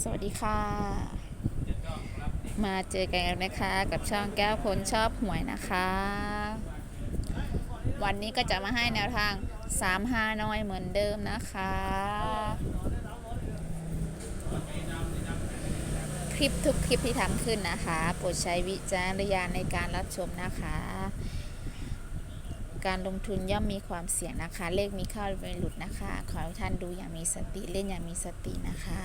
สวัสดีค่ะ มาเจอกันแล้วนะคะ กับช่องแก้วคนชอบหวยนะคะ วันนี้ก็จะมาให้แนวทาง3 5น้อยเหมือนเดิมนะคะ คลิปทุกคลิปที่ทำขึ้นนะคะ โปรดใช้วิจารณญาณในการรับชมนะคะ การลงทุนย่อมมีความเสี่ยงนะคะ เลขมีเข้าไม่หลุดนะคะ ขอให้ท่านดูอย่างมีสติเล่นอย่างมีสตินะคะ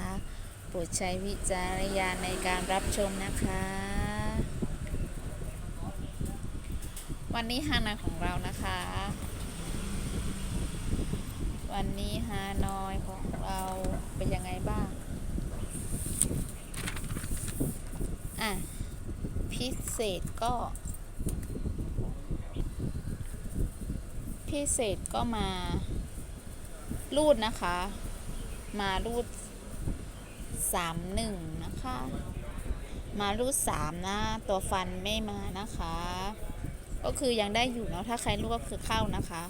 โปรดใช้วิจารณญาณในการรับชมนะคะ วันนี้ฮานอยของเรานะคะ วันนี้ฮานอยของเราเป็นยังไงบ้าง อะ พิเศษก็ พิเศษก็มา รูดนะคะ มารูด สามหนึ่งนะคะ มารูดสามนะ ตัวฟันไม่มานะคะ ก็คือยังได้อยู่เนาะถ้าใครรูดก็คือเข้านะคะ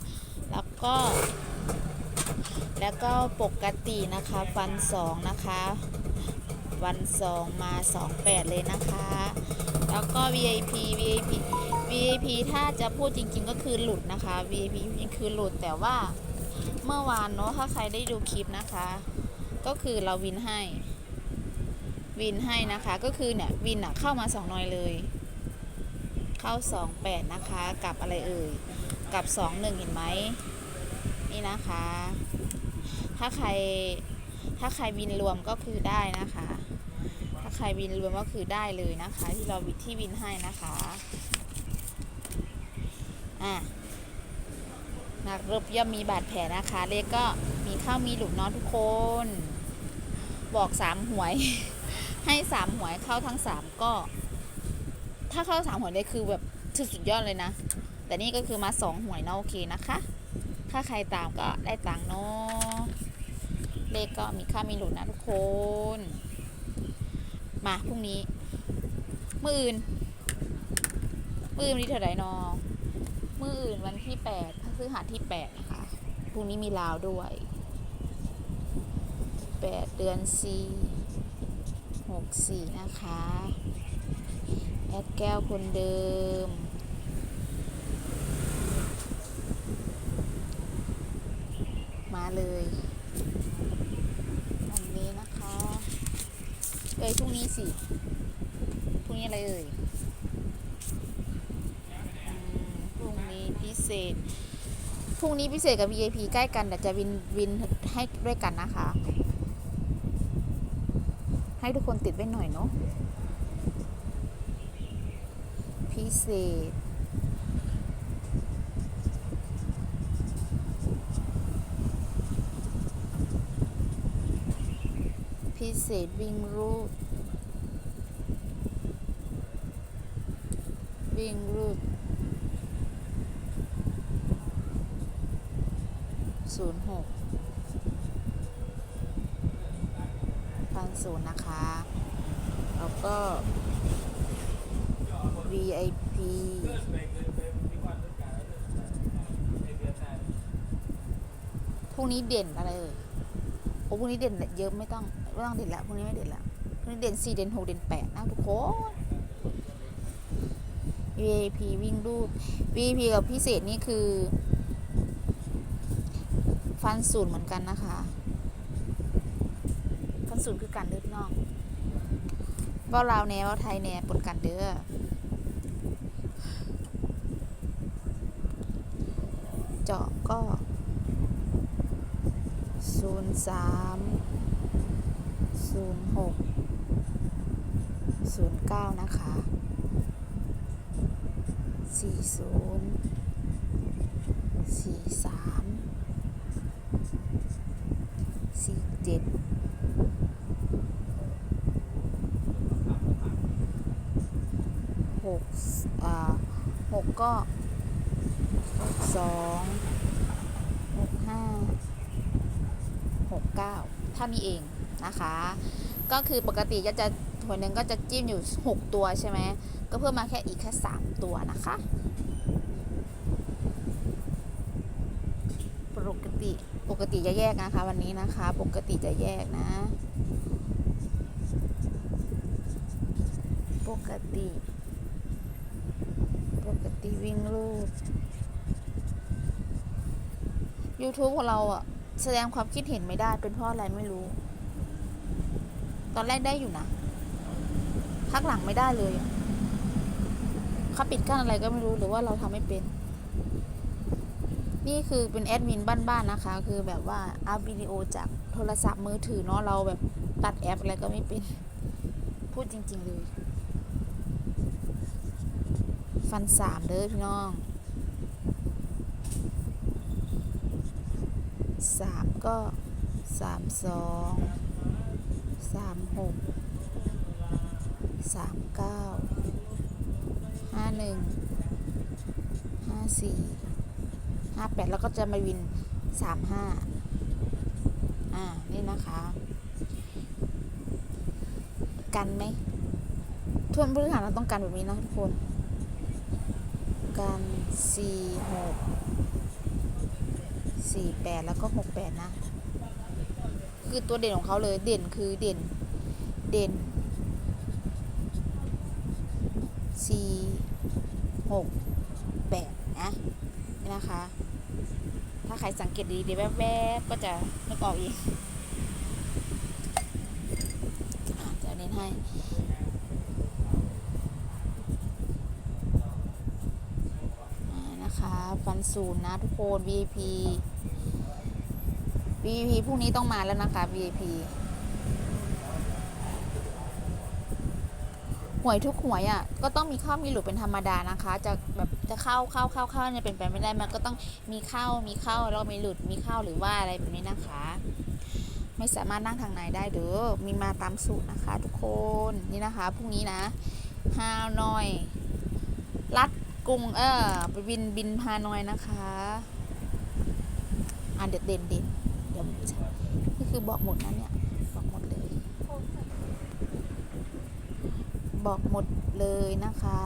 แล้วก็ แล้วก็ปกตินะคะฟันสองนะคะวันสองมาสองแปดเลยนะคะ แล้วก็ VIP VIP VIP ถ้าจะพูดจริงๆก็คือหลุดนะคะ VIP จริงคือหลุดแต่ว่าเมื่อวานเนาะถ้าใครได้ดูคลิปนะคะ ก็คือเราวินให้ วินให้นะคะ ก็คือเนี่ยวินอะเข้ามาสองหน่อยเลย เข้าสองแปดนะคะกับอะไรเอ่ยกับสองหนึ่งเห็นไหมนี่นะคะ ถ้าใครถ้าใครวินรวมก็คือได้นะคะ ถ้าใครวินรวมก็คือได้เลยนะคะ ที่เราวิที่วินให้นะคะอะนักรบย่อมมีบาดแผลนะคะ เลขก็มีเข้ามีหลุดเนาะทุกคน บอกสามหวย ให้สามหวยเข้าทั้งสามก็ ถ้าเข้าสามหวยเลยคือแบบสุดยอดเลยนะ แต่นี่ก็คือมาสองหวยเนาะโอเคนะคะ ถ้าใครตามก็ได้ตังค์เนาะเลขก็มีค่ามีหลุดนะทุกคน มาพรุ่งนี้มื่ออื่นมื่ออื่นวันที่เท่าไหร่นอมื่ออื่นวันที่แปดพฤหัสที่แปดนะคะพรุ่งนี้มีลาวด้วยแปดเดือนสี่ หกสี่นะคะ แอดแก้วคนเดิม มาเลยวันนี้นะคะ เอ้ยพรุ่งนี้สิพรุ่งนี้อะไรเอ่ยพรุ่งนี้พิเศษพรุ่งนี้พิเศษกับ VIP ใกล้กันแต่จะวินวินให้ด้วยกันนะคะ ให้ทุกคนติดไว้หน่อยเนาะพิเศษ พิเศษวิ่งรูดวิ่งรูดศูนย์หก พันศูนนะคะ แล้วก็ VIP พรุ่งนี้เด่นอะไรเอ่ยโอ้พรุ่งนี้เด่นเยอะไม่ต้องไม่ต้องเด่นละพรุ่งนี้ไม่เด่นละพรุ่งนี้เด่นสี่เด่นหกเด่นแปดนะทุกคน VIP วิ่งรูด VIP กับพิเศษนี่คือ ฟันศูนย์เหมือนกันนะคะ ฟันศูนย์คือการเลือดนอกเว่าลาวแน่วไทยแนวปนกันเด้อเจาะก็ศูนย์สามศูนย์หกศูนย์เก้านะคะสี่ศูนย์สี่สามสี่เจ็ด หกอ่าหกก็สองหกห้า69ถ้ามีเองนะคะ ก็คือปกติจะจะหัวหนึ่งก็จะจิ้มอยู่ 6 ตัวใช่ไหมก็เพิ่มมาแค่อีกแค่ 3 ตัวนะคะ ปกติปกติจะแยกนะคะ วันนี้นะคะ ปกติจะแยกนะ ปกติ ปกติวิ่งรูด YouTube ของเราอะแสดงความคิดเห็นไม่ได้เป็นเพราะอะไรไม่รู้ ตอนแรกได้อยู่นะพักหลังไม่ได้เลยเขาปิดกั้นอะไรก็ไม่รู้หรือว่าเราทำไม่เป็น นี่คือเป็นแอดมินบ้านๆนะคะ คือแบบว่าอัพวิดีโอจากโทรศัพท์มือถือเนาะเราแบบตัดแอปอะไรก็ไม่เป็น พูดจริง ๆ เลย ฟันสามเด้อพี่น้องสามก็สามสองสามหกสามเก้าห้าหนึ่งห้าสี่ ห้าแปดแล้วก็จะมาวินสามห้าอ่า นี่นะคะ กันไหมทวนพื้นฐานเราต้องกันแบบนี้นะทุกคน กันสี่หกสี่แปดแล้วก็หกแปดนะ คือตัวเด่นของเขาเลย เด่นคือเด่น เด่นสี่หกแปดนะ นี่นะคะ ถ้าใครสังเกตดีๆแวบๆก็จะนึกออกเองจะเน้นให้นะคะฟันศูนย์นะทุกคน VIP VIP พรุ่งนี้ต้องมาแล้วนะคะ VIP หวยทุกหวยอะก็ต้องมีเข้ามีหลุดเป็นธรรมดานะคะ จะแบบจะเข้าเข้าเข้าเข้าเนี่ยเป็นไปไม่ได้มันก็ต้องมีเข้ามีเข้าแล้วมีหลุดมีเข้าหรือว่าอะไรแบบนี้นะคะ ไม่สามารถนั่งทางไหนได้เด้อมีมาตามสูตรนะคะ ทุกคนนี่นะคะพรุ่งนี้นะฮานอย รัดกรุงเออไปบินบินฮานอยนะคะอ่านเด็ดเด่นเด่นเดี๋ยวมันจะนี่คือบอกหมดนะเนี่ยบอกหมดเลย บอกหมดเลยนะคะ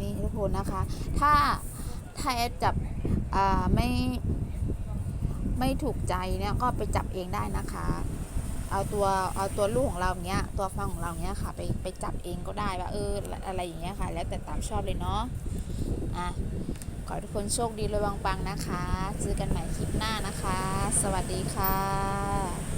นี่ทุกคนนะคะ ถ้าถ้าแอดจับอ่าไม่ไม่ถูกใจเนี่ยก็ไปจับเองได้นะคะ เอาตัวเอาตัวลูกของเราเนี้ย ตัวฟังของเราเนี้ยค่ะ ไปไปจับเองก็ได้ว่าเอออะไรอย่างเงี้ยค่ะ แล้วแต่ตามชอบเลยเนาะอะขอทุกคนโชคดีระวังปังนะคะเจอกันใหม่คลิปหน้านะคะ สวัสดีค่ะ